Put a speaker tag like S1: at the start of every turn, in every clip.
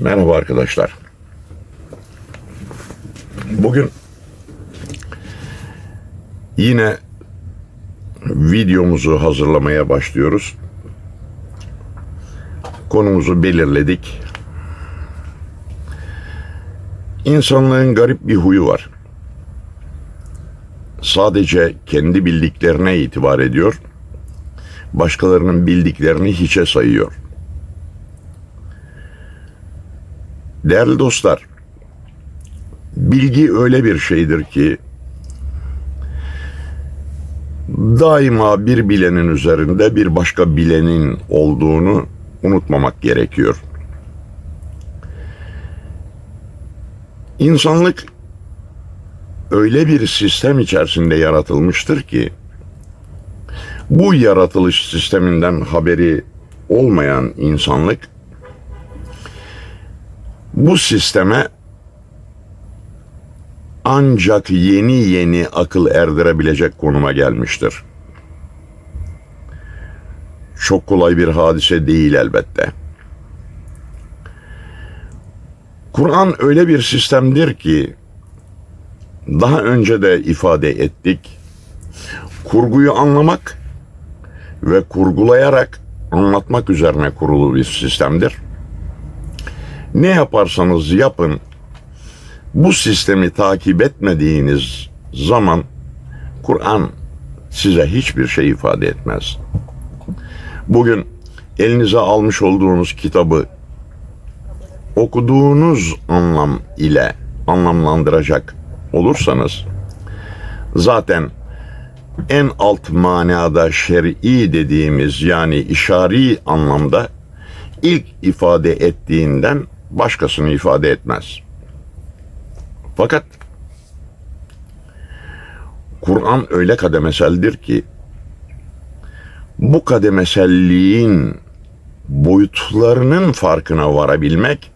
S1: Merhaba arkadaşlar. Bugün yine videomuzu hazırlamaya başlıyoruz. Konumuzu belirledik. İnsanlığın garip bir huyu var. Sadece kendi bildiklerine itibar ediyor. Başkalarının bildiklerini hiçe sayıyor. Değerli dostlar, bilgi öyle bir şeydir ki daima bir bilenin üzerinde bir başka bilenin olduğunu unutmamak gerekiyor. İnsanlık öyle bir sistem içerisinde yaratılmıştır ki bu yaratılış sisteminden haberi olmayan insanlık bu sisteme ancak yeni yeni akıl erdirebilecek konuma gelmiştir. Çok kolay bir hadise değil elbette. Kur'an öyle bir sistemdir ki daha önce de ifade ettik. Kurguyu anlamak ve kurgulayarak anlatmak üzerine kurulu bir sistemdir. Ne yaparsanız yapın bu sistemi takip etmediğiniz zaman Kur'an size hiçbir şey ifade etmez. Bugün elinize almış olduğunuz kitabı okuduğunuz anlam ile anlamlandıracak olursanız zaten en alt manada şer'i dediğimiz yani işari anlamda ilk ifade ettiğinden başkasını ifade etmez. Fakat Kur'an öyle kademeseldir ki bu kademeselliğin boyutlarının farkına varabilmek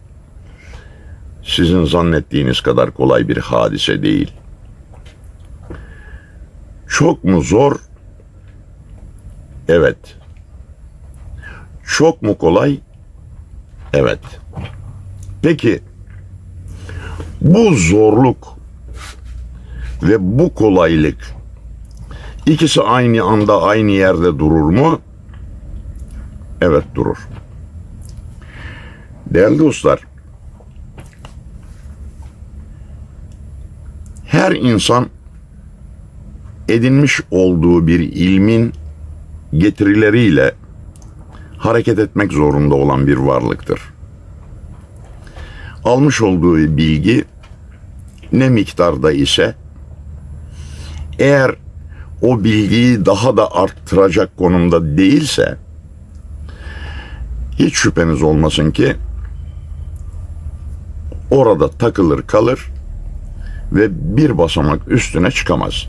S1: sizin zannettiğiniz kadar kolay bir hadise değil. Çok mu zor? Evet. Çok mu kolay? Evet. Peki bu zorluk ve bu kolaylık ikisi aynı anda aynı yerde durur mu? Evet durur. Değerli dostlar, her insan edinmiş olduğu bir ilmin getirileriyle hareket etmek zorunda olan bir varlıktır. Almış olduğu bilgi ne miktarda ise eğer o bilgiyi daha da arttıracak konumda değilse hiç şüpheniz olmasın ki orada takılır kalır ve bir basamak üstüne çıkamaz.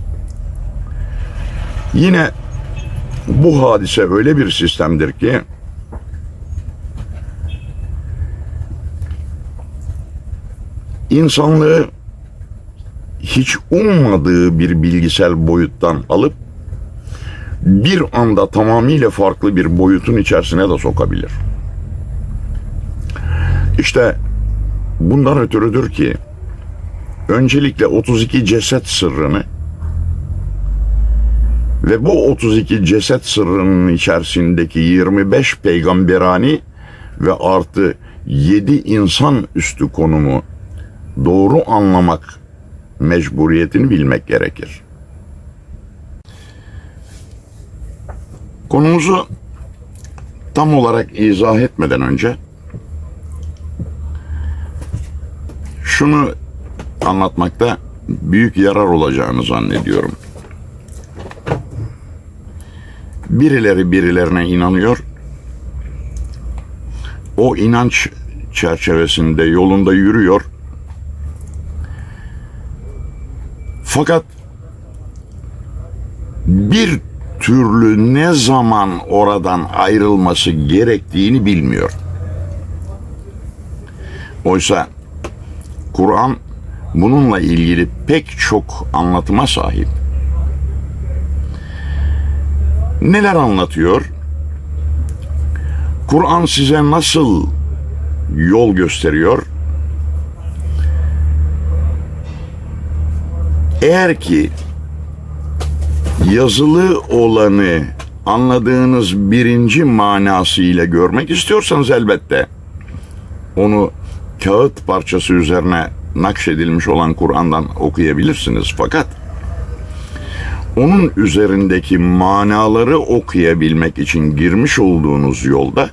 S1: Yine bu hadise öyle bir sistemdir ki insanlığı hiç ummadığı bir bilgisel boyuttan alıp bir anda tamamıyla farklı bir boyutun içerisine de sokabilir. İşte bundan ötürüdür ki öncelikle 32 ceset sırrını ve bu 32 ceset sırrının içerisindeki 25 peygamberani ve artı 7 insan üstü konumu doğru anlamak mecburiyetini bilmek gerekir. Konumuzu tam olarak izah etmeden önce şunu anlatmakta büyük yarar olacağını zannediyorum. Birileri birilerine inanıyor. O inanç çerçevesinde yolunda yürüyor. Fakat bir türlü ne zaman oradan ayrılması gerektiğini bilmiyor. Oysa Kur'an bununla ilgili pek çok anlatıma sahip. Neler anlatıyor? Kur'an size nasıl yol gösteriyor. Eğer ki yazılı olanı anladığınız birinci manasıyla görmek istiyorsanız elbette onu kağıt parçası üzerine nakşedilmiş olan Kur'an'dan okuyabilirsiniz. Fakat onun üzerindeki manaları okuyabilmek için girmiş olduğunuz yolda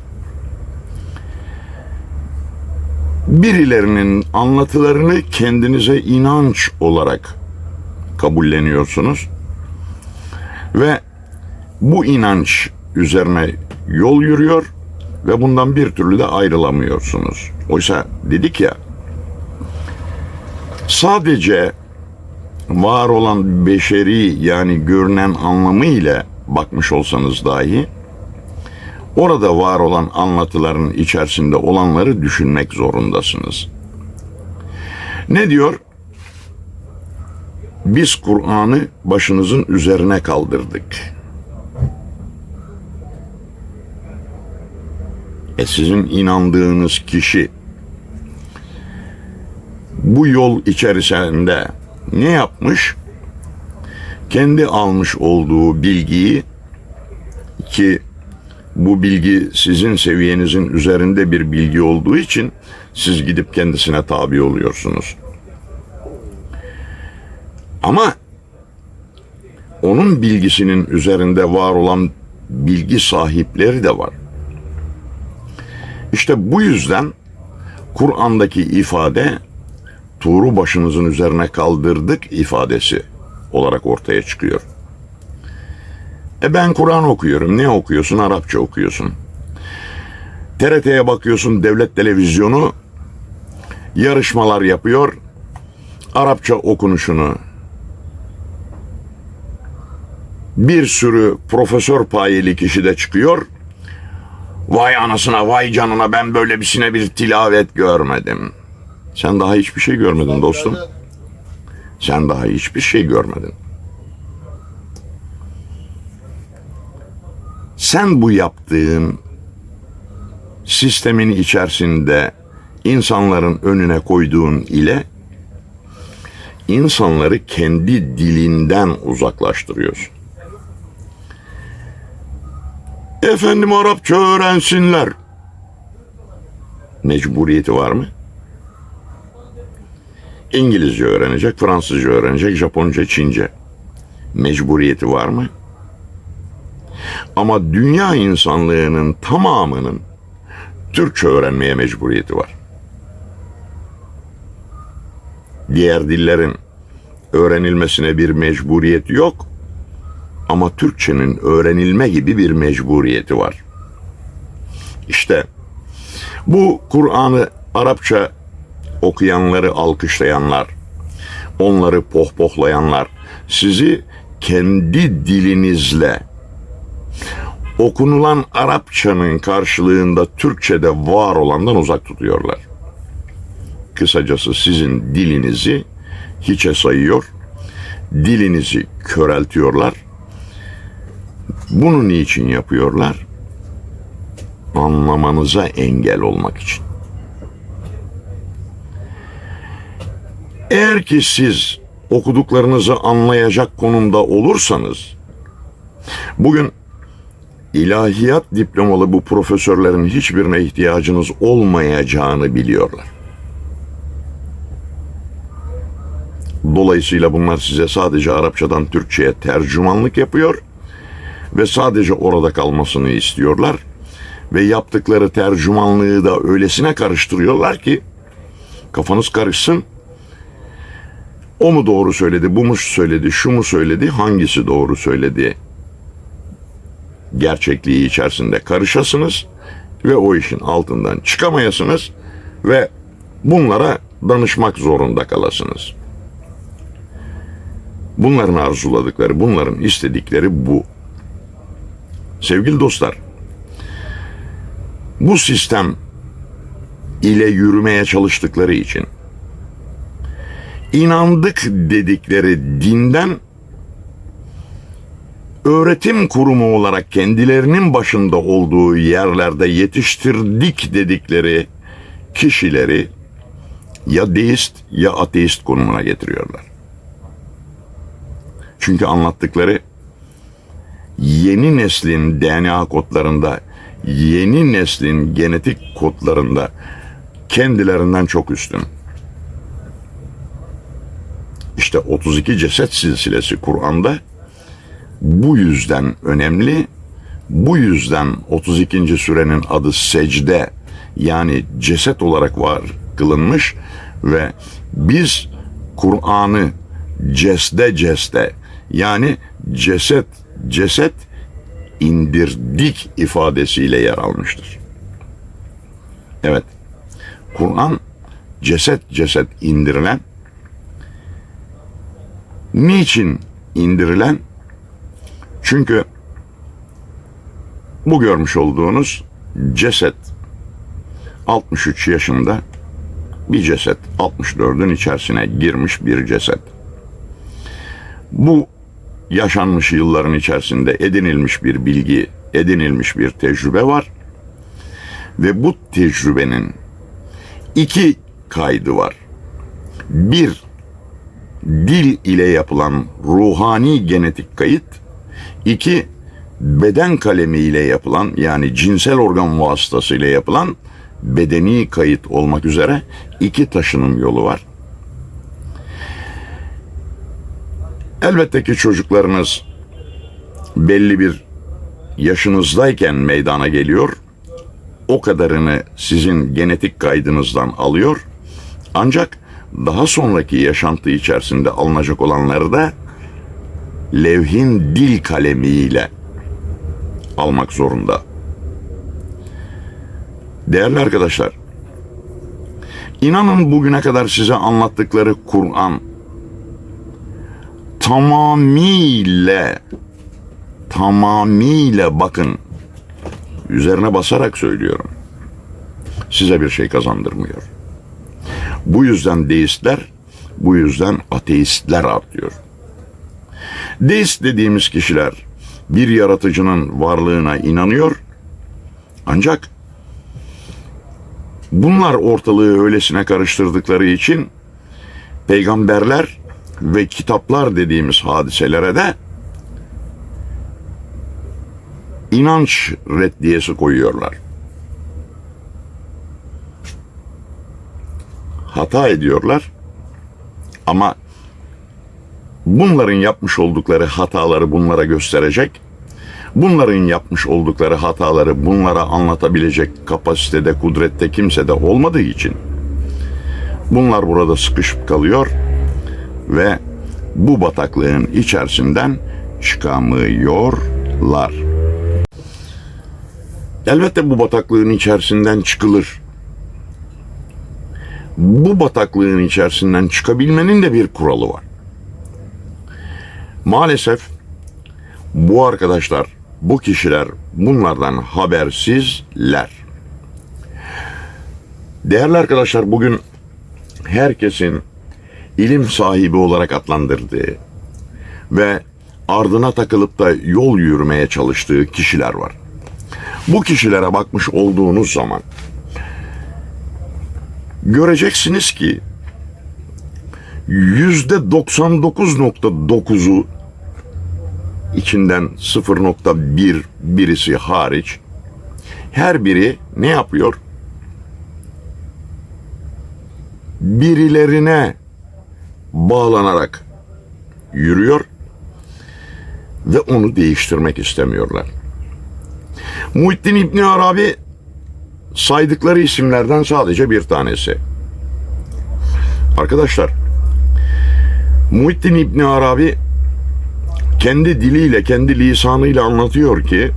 S1: birilerinin anlatılarını kendinize inanç olarak kabulleniyorsunuz ve bu inanç üzerine yol yürüyor ve bundan bir türlü de ayrılamıyorsunuz. Oysa dedik ya sadece var olan beşeri yani görünen anlamı ile bakmış olsanız dahi orada var olan anlatıların içerisinde olanları düşünmek zorundasınız. Ne diyor? Biz Kur'an'ı başınızın üzerine kaldırdık. E sizin inandığınız kişi bu yol içerisinde ne yapmış? Kendi almış olduğu bilgiyi ki bu bilgi sizin seviyenizin üzerinde bir bilgi olduğu için siz gidip kendisine tabi oluyorsunuz. Ama onun bilgisinin üzerinde var olan bilgi sahipleri de var. İşte bu yüzden Kur'an'daki ifade tuğru başınızın üzerine kaldırdık ifadesi olarak ortaya çıkıyor. E ben Kur'an okuyorum. Ne okuyorsun? Arapça okuyorsun. TRT'ye bakıyorsun devlet televizyonu yarışmalar yapıyor. Arapça okunuşunu bir sürü profesör payeli kişi de çıkıyor. Vay anasına vay canına ben böyle birisine bir tilavet görmedim. Sen daha hiçbir şey görmedin dostum. Sen daha hiçbir şey görmedin. Sen bu yaptığın sistemin içerisinde insanların önüne koyduğun ile insanları kendi dilinden uzaklaştırıyorsun. Efendim Arapça öğrensinler. Mecburiyeti var mı? İngilizce öğrenecek, Fransızca öğrenecek, Japonca, Çince. Mecburiyeti var mı? Ama dünya insanlığının tamamının Türkçe öğrenmeye mecburiyeti var. Diğer dillerin öğrenilmesine bir mecburiyet yok ama Türkçenin öğrenilme gibi bir mecburiyeti var. İşte bu Kur'an'ı Arapça okuyanları alkışlayanlar, onları pohpohlayanlar sizi kendi dilinizle okunulan Arapçanın karşılığında Türkçe'de var olandan uzak tutuyorlar. Kısacası sizin dilinizi hiçe sayıyor, dilinizi köreltiyorlar. Bunu niçin yapıyorlar? Anlamanıza engel olmak için. Eğer ki siz okuduklarınızı anlayacak konumda olursanız, bugün ilahiyat diplomalı bu profesörlerin hiçbirine ihtiyacınız olmayacağını biliyorlar. Dolayısıyla bunlar size sadece Arapçadan Türkçe'ye tercümanlık yapıyor ve sadece orada kalmasını istiyorlar ve yaptıkları tercümanlığı da öylesine karıştırıyorlar ki kafanız karışsın. O mu doğru söyledi, bu mu söyledi, şu mu söyledi, hangisi doğru söyledi? Gerçekliği içerisinde karışasınız ve o işin altından çıkamayasınız ve bunlara danışmak zorunda kalasınız. Bunların arzuladıkları, bunların istedikleri bu. Sevgili dostlar, bu sistem ile yürümeye çalıştıkları için inandık dedikleri dinden öğretim kurumu olarak kendilerinin başında olduğu yerlerde yetiştirdik dedikleri kişileri ya deist ya ateist konumuna getiriyorlar. Çünkü anlattıkları yeni neslin DNA kodlarında, yeni neslin genetik kodlarında kendilerinden çok üstün. İşte 32 ceset silsilesi Kur'an'da bu yüzden önemli. Bu yüzden 32. sürenin adı secde yani ceset olarak var kılınmış ve biz Kur'an'ı cesde ceste yani ceset ceset indirdik ifadesiyle yer almıştır. Evet. Kur'an ceset ceset indirilen niçin indirilen? Çünkü bu görmüş olduğunuz ceset 63 yaşında bir ceset 64'ün içerisine girmiş bir ceset. Bu yaşanmış yılların içerisinde edinilmiş bir bilgi, edinilmiş bir tecrübe var. Ve bu tecrübenin iki kaydı var. Bir, dil ile yapılan ruhani genetik kayıt. İki, beden kalemi ile yapılan yani cinsel organ vasıtasıyla yapılan bedeni kayıt olmak üzere iki taşınım yolu var. Elbette ki çocuklarınız belli bir yaşınızdayken meydana geliyor. O kadarını sizin genetik kaydınızdan alıyor. Ancak daha sonraki yaşantı içerisinde alınacak olanları da levhin dil kalemiyle almak zorunda. Değerli arkadaşlar, inanın bugüne kadar size anlattıkları Kur'an tamamıyla tamamıyla bakın üzerine basarak söylüyorum. Size bir şey kazandırmıyor. Bu yüzden deistler, bu yüzden ateistler artıyor. Deist dediğimiz kişiler bir yaratıcının varlığına inanıyor. Ancak bunlar ortalığı öylesine karıştırdıkları için peygamberler ve kitaplar dediğimiz hadiselere de inanç reddiyesi koyuyorlar. Hata ediyorlar ama bunların yapmış oldukları hataları bunlara gösterecek, bunların yapmış oldukları hataları bunlara anlatabilecek kapasitede, kudrette kimse de olmadığı için bunlar burada sıkışıp kalıyor ve bu bataklığın içerisinden çıkamıyorlar. Elbette bu bataklığın içerisinden çıkılır. Bu bataklığın içerisinden çıkabilmenin de bir kuralı var. Maalesef bu arkadaşlar, bu kişiler bunlardan habersizler. Değerli arkadaşlar bugün herkesin ilim sahibi olarak adlandırdığı ve ardına takılıp da yol yürümeye çalıştığı kişiler var. Bu kişilere bakmış olduğunuz zaman göreceksiniz ki yüzde 99.9'u içinden 0.1 birisi hariç her biri ne yapıyor? Birilerine bağlanarak yürüyor ve onu değiştirmek istemiyorlar. Muhittin İbni Arabi saydıkları isimlerden sadece bir tanesi. Arkadaşlar, Muhittin İbni Arabi kendi diliyle, kendi lisanıyla anlatıyor ki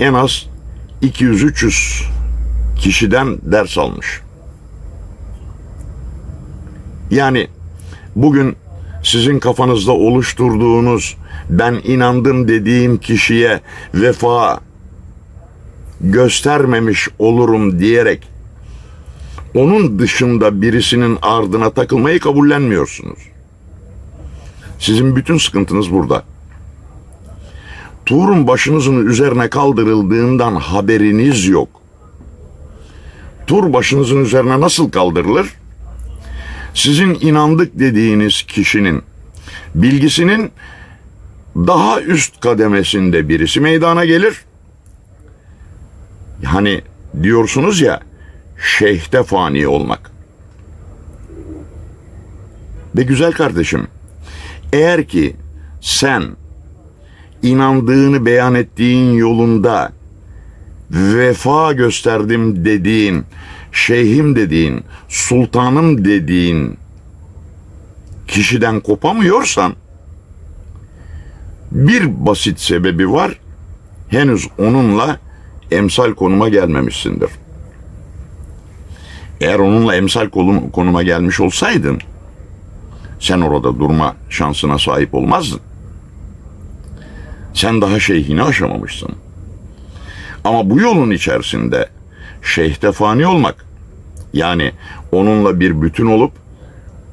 S1: en az 200-300 kişiden ders almış. Yani bugün sizin kafanızda oluşturduğunuz ben inandım dediğim kişiye vefa göstermemiş olurum diyerek onun dışında birisinin ardına takılmayı kabullenmiyorsunuz. Sizin bütün sıkıntınız burada. Tuğrun başınızın üzerine kaldırıldığından haberiniz yok. tur başınızın üzerine nasıl kaldırılır? Sizin inandık dediğiniz kişinin bilgisinin daha üst kademesinde birisi meydana gelir. Hani diyorsunuz ya şeyhte fani olmak. Ve güzel kardeşim, eğer ki sen inandığını beyan ettiğin yolunda vefa gösterdim dediğin, şeyhim dediğin, sultanım dediğin kişiden kopamıyorsan bir basit sebebi var. Henüz onunla emsal konuma gelmemişsindir. Eğer onunla emsal konuma gelmiş olsaydın sen orada durma şansına sahip olmazdın. Sen daha şeyhini aşamamışsın. Ama bu yolun içerisinde şeyhte fani olmak yani onunla bir bütün olup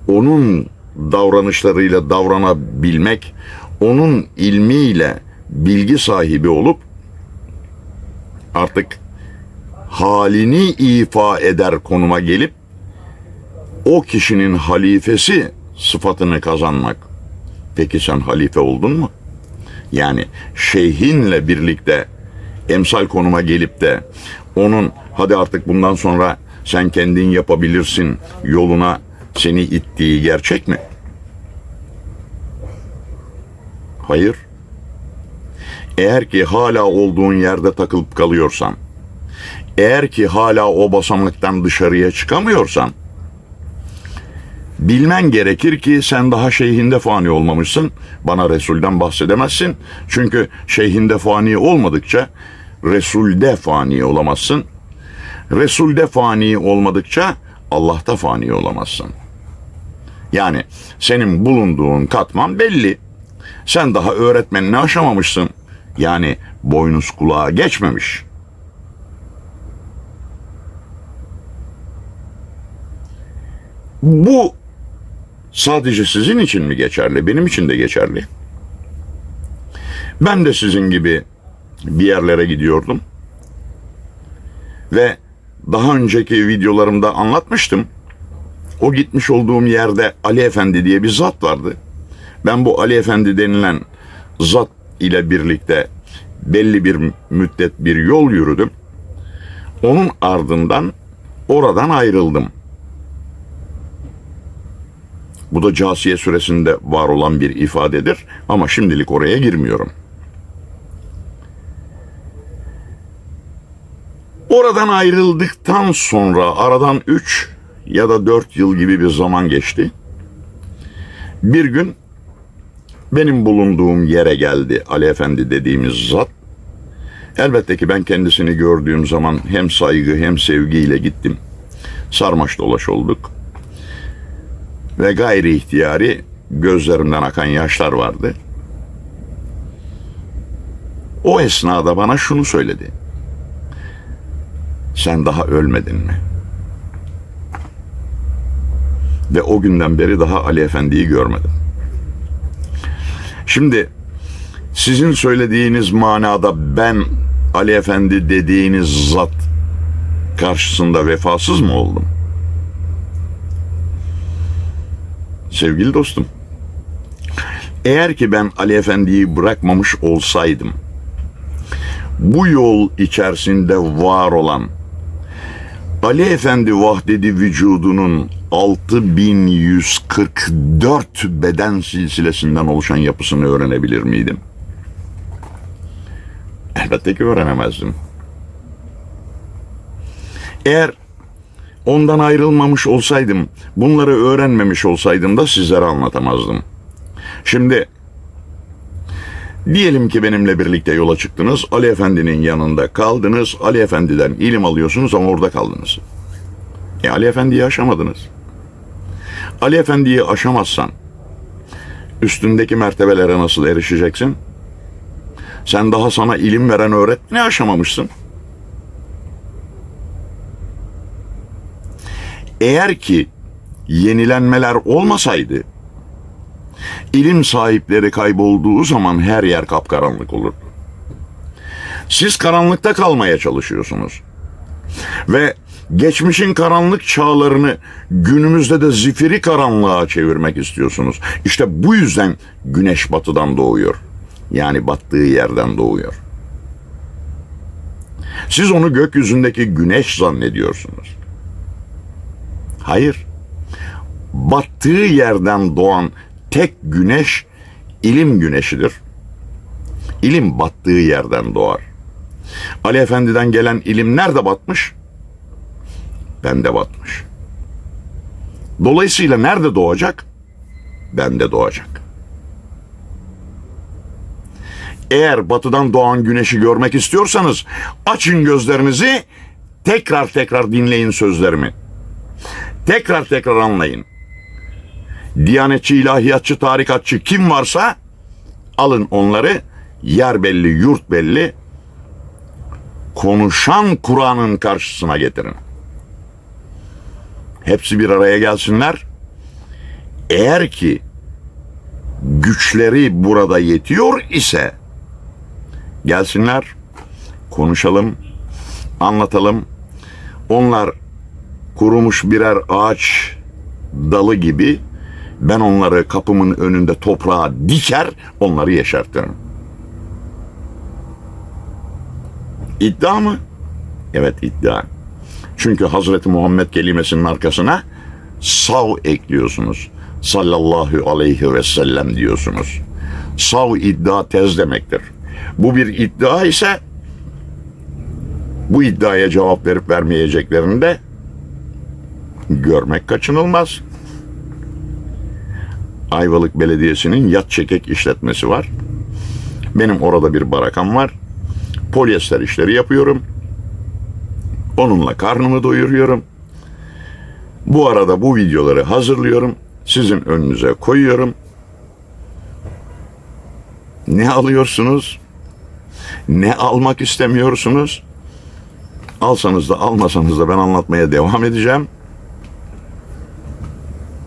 S1: onun davranışlarıyla davranabilmek, onun ilmiyle bilgi sahibi olup artık halini ifa eder konuma gelip o kişinin halifesi sıfatını kazanmak. Peki sen halife oldun mu? Yani şeyhinle birlikte emsal konuma gelip de onun hadi artık bundan sonra sen kendin yapabilirsin yoluna seni ittiği gerçek mi? Hayır. Eğer ki hala olduğun yerde takılıp kalıyorsan, eğer ki hala o basamaktan dışarıya çıkamıyorsan, bilmen gerekir ki sen daha şeyhinde fani olmamışsın. Bana Resul'den bahsedemezsin. Çünkü şeyhinde fani olmadıkça Resul'de fani olamazsın. Resul'de fani olmadıkça Allah'ta fani olamazsın. Yani senin bulunduğun katman belli. Sen daha öğretmenini aşamamışsın. Yani boynuz kulağa geçmemiş. Bu sadece sizin için mi geçerli? Benim için de geçerli. Ben de sizin gibi bir yerlere gidiyordum. Ve daha önceki videolarımda anlatmıştım. O gitmiş olduğum yerde Ali Efendi diye bir zat vardı. Ben bu Ali Efendi denilen zat ile birlikte belli bir müddet bir yol yürüdüm. Onun ardından oradan ayrıldım. Bu da Casiye suresinde var olan bir ifadedir ama şimdilik oraya girmiyorum. Oradan ayrıldıktan sonra aradan 3 ya da 4 yıl gibi bir zaman geçti. Bir gün benim bulunduğum yere geldi Ali Efendi dediğimiz zat. Elbette ki ben kendisini gördüğüm zaman hem saygı hem sevgiyle gittim. Sarmaş dolaş olduk. Ve gayri ihtiyari gözlerimden akan yaşlar vardı. O esnada bana şunu söyledi. Sen daha ölmedin mi? Ve o günden beri daha Ali Efendi'yi görmedim. Şimdi sizin söylediğiniz manada ben Ali Efendi dediğiniz zat karşısında vefasız mı oldum? Sevgili dostum, eğer ki ben Ali Efendi'yi bırakmamış olsaydım, bu yol içerisinde var olan Ali Efendi vahdedi vücudunun 6144 beden silsilesinden oluşan yapısını öğrenebilir miydim? Elbette ki öğrenemezdim. Eğer ondan ayrılmamış olsaydım, bunları öğrenmemiş olsaydım da sizlere anlatamazdım. Şimdi Diyelim ki benimle birlikte yola çıktınız. Ali Efendi'nin yanında kaldınız. Ali Efendi'den ilim alıyorsunuz ama orada kaldınız. E Ali Efendi'yi aşamadınız. Ali Efendi'yi aşamazsan üstündeki mertebelere nasıl erişeceksin? Sen daha sana ilim veren öğretmeni aşamamışsın. Eğer ki yenilenmeler olmasaydı ilim sahipleri kaybolduğu zaman her yer kapkaranlık olur. Siz karanlıkta kalmaya çalışıyorsunuz. Ve Geçmişin karanlık çağlarını günümüzde de zifiri karanlığa çevirmek istiyorsunuz. İşte bu yüzden güneş batıdan doğuyor. Yani battığı yerden doğuyor. Siz onu gökyüzündeki güneş zannediyorsunuz. Hayır. Battığı yerden doğan tek güneş ilim güneşidir. İlim battığı yerden doğar. Ali Efendi'den gelen ilim nerede batmış? Bende batmış. Dolayısıyla nerede doğacak? Bende doğacak. Eğer batıdan doğan güneşi görmek istiyorsanız açın gözlerinizi tekrar tekrar dinleyin sözlerimi. Tekrar tekrar anlayın. Diyanetçi, ilahiyatçı, tarikatçı kim varsa alın onları yer belli, yurt belli konuşan Kur'an'ın karşısına getirin. Hepsi bir araya gelsinler. Eğer ki güçleri burada yetiyor ise gelsinler, konuşalım, anlatalım. Onlar kurumuş birer ağaç dalı gibi ben onları kapımın önünde toprağa diker, onları yeşertirim. İddia mı? Evet iddia. Çünkü Hazreti Muhammed kelimesinin arkasına sav ekliyorsunuz. Sallallahu aleyhi ve sellem diyorsunuz. Sav iddia tez demektir. Bu bir iddia ise bu iddiaya cevap verip vermeyeceklerini de görmek kaçınılmaz. Ayvalık Belediyesi'nin yat çekek işletmesi var. Benim orada bir barakam var. Polyester işleri yapıyorum. Onunla karnımı doyuruyorum. Bu arada bu videoları hazırlıyorum. Sizin önünüze koyuyorum. Ne alıyorsunuz? Ne almak istemiyorsunuz? Alsanız da almasanız da ben anlatmaya devam edeceğim.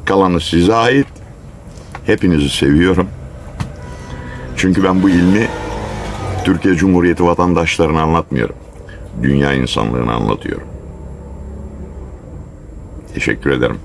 S1: Kalanı size ait. Hepinizi seviyorum. Çünkü ben bu ilmi Türkiye Cumhuriyeti vatandaşlarına anlatmıyorum. Dünya insanlığına anlatıyorum. Teşekkür ederim.